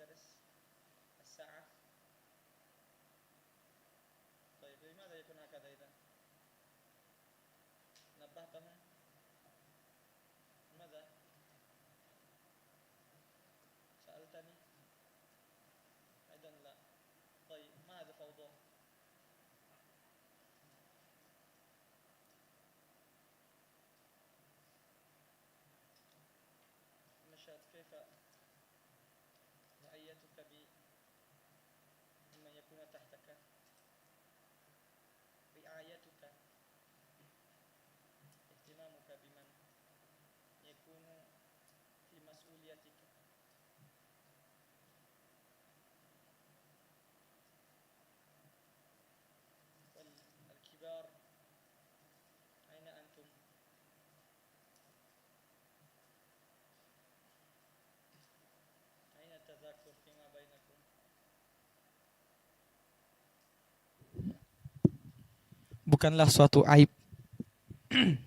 الدرس الساعة يكون تحتك. رعايتك اهتمامك بمن يكون في مسؤوليتك. Bukanlah suatu aib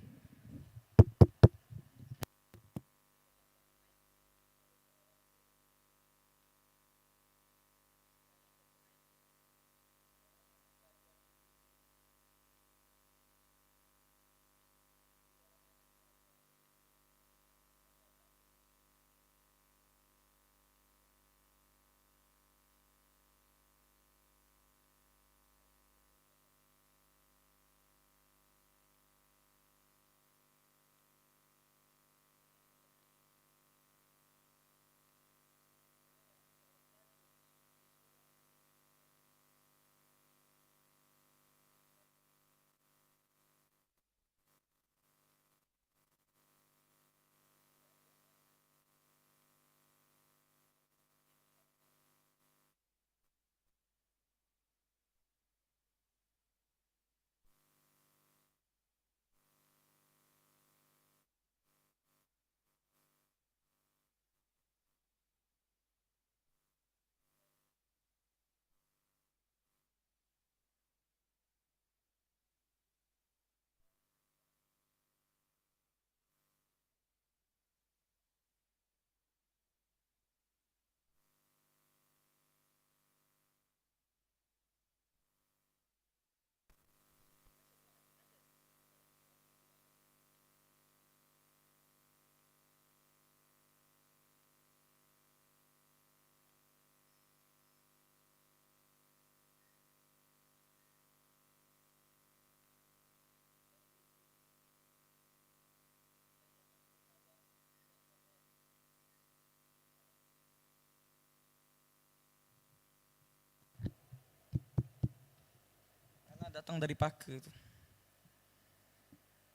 datang dari Paka tu.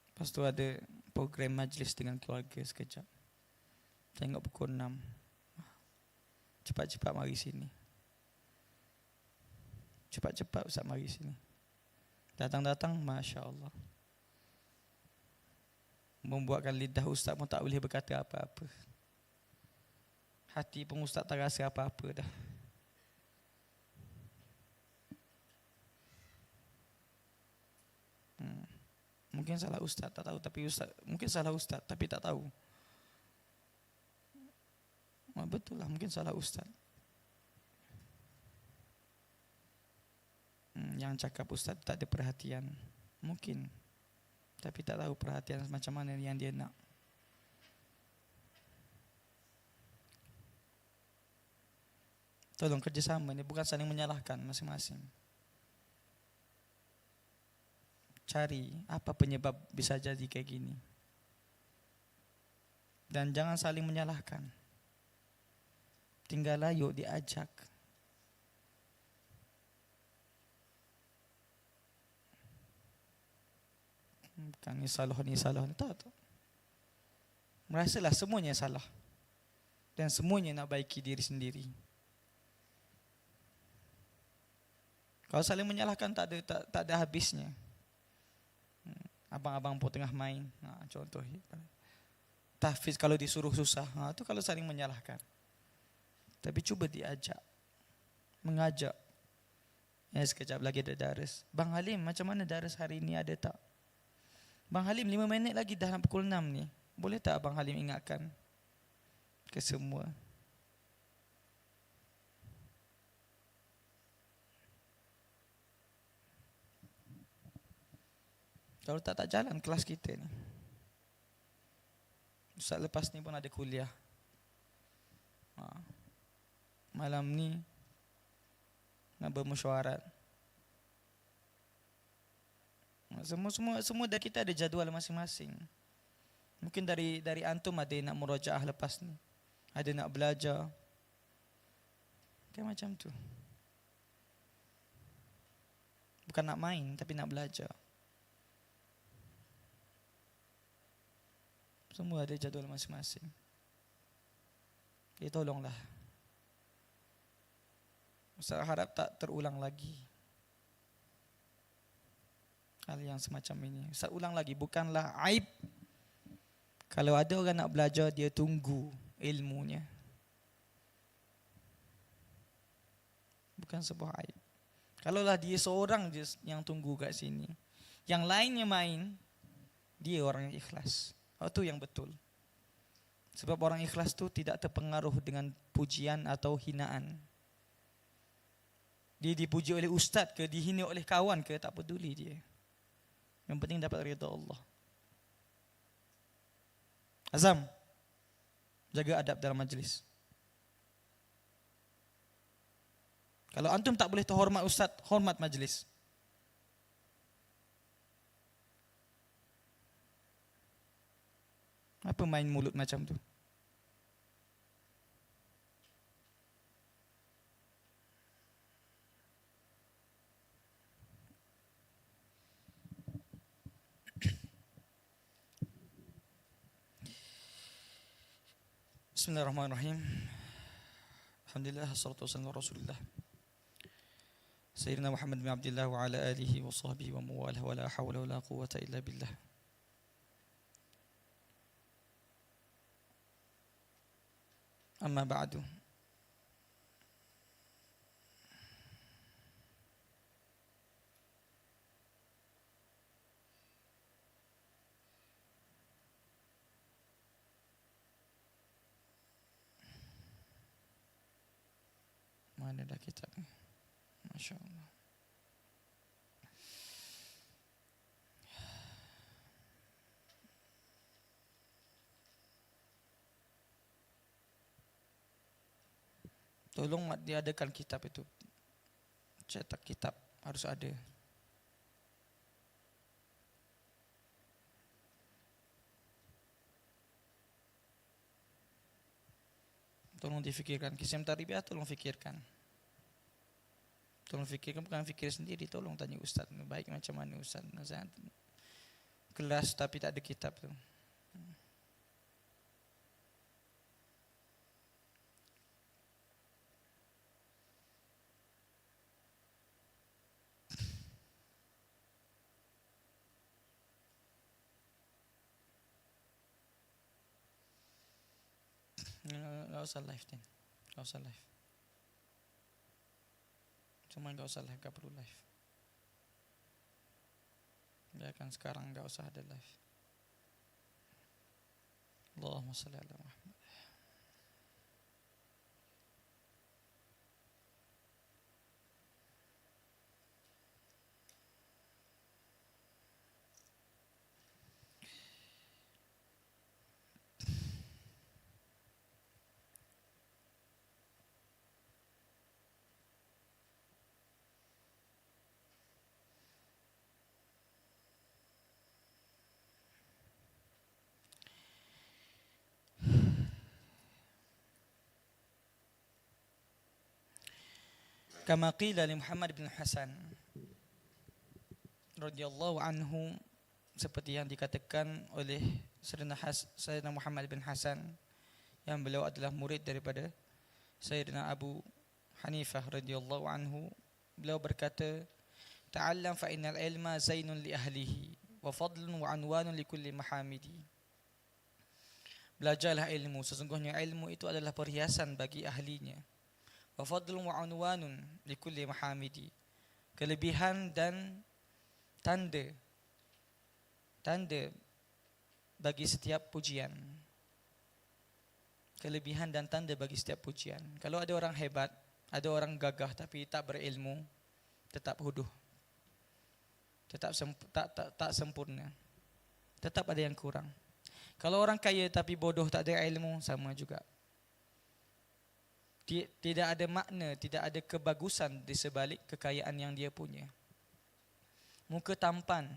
Lepas tu ada program majlis dengan keluarga sekejap. Tengok pukul 6. Cepat-cepat mari sini. Cepat-cepat Ustaz mari sini. Datang-datang, Masya Allah. Membuatkan lidah Ustaz pun tak boleh berkata apa-apa. Hati pun Ustaz tak rasa apa-apa dah. Mungkin salah ustaz tak tahu tapi ustaz mungkin salah ustaz tapi tak tahu. Ah, betul lah mungkin salah ustaz. Hmm, yang cakap ustaz tak ada perhatian. Mungkin. Tapi tak tahu perhatian macam mana yang dia nak. Tolong kerjasama ni bukan saling menyalahkan masing-masing. Cari apa penyebab bisa jadi kayak gini. Dan jangan saling menyalahkan. Tinggal yuk diajak. Bukan ni salah ni salah ni. Tak, tak. Merasalah semuanya salah. Dan semuanya nak baiki diri sendiri. Kalau saling menyalahkan tak ada tak, tak ada habisnya. Abang-abang pun tengah main. Ha, contoh. Tahfiz kalau disuruh susah. Ha, itu kalau saling menyalahkan. Tapi cuba diajak. Mengajak. Ya, sekejap lagi ada daras. Bang Halim, macam mana daras hari ini ada tak? Bang Halim, lima minit lagi dah pukul enam ni. Boleh tak Abang Halim ingatkan? Ke semua. Kalau tak tak jalan kelas kita ni. Ustaz lepas ni pun ada kuliah. Ha. Malam ni nak bermesyuarat. Ha, semua semua semua dah kita ada jadual masing-masing. Mungkin dari dari antum ada nak murajaah lepas ni. Ada nak belajar. Kayak macam tu. Bukan nak main tapi nak belajar. Semua ada jadual masing-masing. Jadi tolonglah. Ustaz harap tak terulang lagi. Hal yang semacam ini. Ustaz ulang lagi. Bukanlah aib. Kalau ada orang nak belajar, dia tunggu ilmunya. Bukan sebuah aib. Kalaulah dia seorang je yang tunggu kat sini. Yang lainnya main, dia orang yang ikhlas. Itu oh, yang betul. Sebab orang ikhlas tu tidak terpengaruh dengan pujian atau hinaan. Dia dipuji oleh ustaz ke, dihina oleh kawan ke, tak peduli dia. Yang penting dapat rida Allah. Azam, jaga adab dalam majlis. Kalau antum tak boleh terhormat ustaz, hormat majlis. Apa main mulut macam tu? Bismillahirrahmanirrahim. Alhamdulillah wassalatu wassalamu ala Rasulillah. Sayyidina Muhammad bin Abdullah wa ala alihi wa sahbihi wa mawalah wa la hawla wa la quwwata illa billah. Amma ba'du. Mana dah kitab ni? Masya Allah. Tolong diadakan kitab itu. Cetak kitab harus ada. Tolong difikirkan. Kisah tarbiah tolong fikirkan. Tolong fikirkan bukan fikir sendiri. Tolong tanya ustaz. Baik macam mana ustaz. Kelas tapi tak ada kitab tu. Gak usah live din Gak usah live Cuma gak usah live Gak perlu live Biarkan sekarang gak usah ada live Allahumma salli ala Muhammad kama qila li Muhammad bin Hasan radhiyallahu anhu seperti yang dikatakan oleh Sayyidina, Has, Sayyidina Muhammad bin Hasan yang beliau adalah murid daripada Sayyidina Abu Hanifah radhiyallahu anhu. Beliau berkata ta'allam fa innal ilma zainun li ahlihi wa fadlun wa anwanun li kulli mahamidi. Belajarlah ilmu. Sesungguhnya ilmu itu adalah perhiasan bagi ahlinya wa fadlun wa unwanun li kulli mahamidi kelebihan dan tanda tanda bagi setiap pujian kelebihan dan tanda bagi setiap pujian kalau ada orang hebat ada orang gagah tapi tak berilmu tetap huduh Tetap tak, tak, tak sempurna. Tetap ada yang kurang. Kalau orang kaya tapi bodoh tak ada ilmu, sama juga. Tidak ada makna, tidak ada kebagusan di sebalik kekayaan yang dia punya. Muka tampan,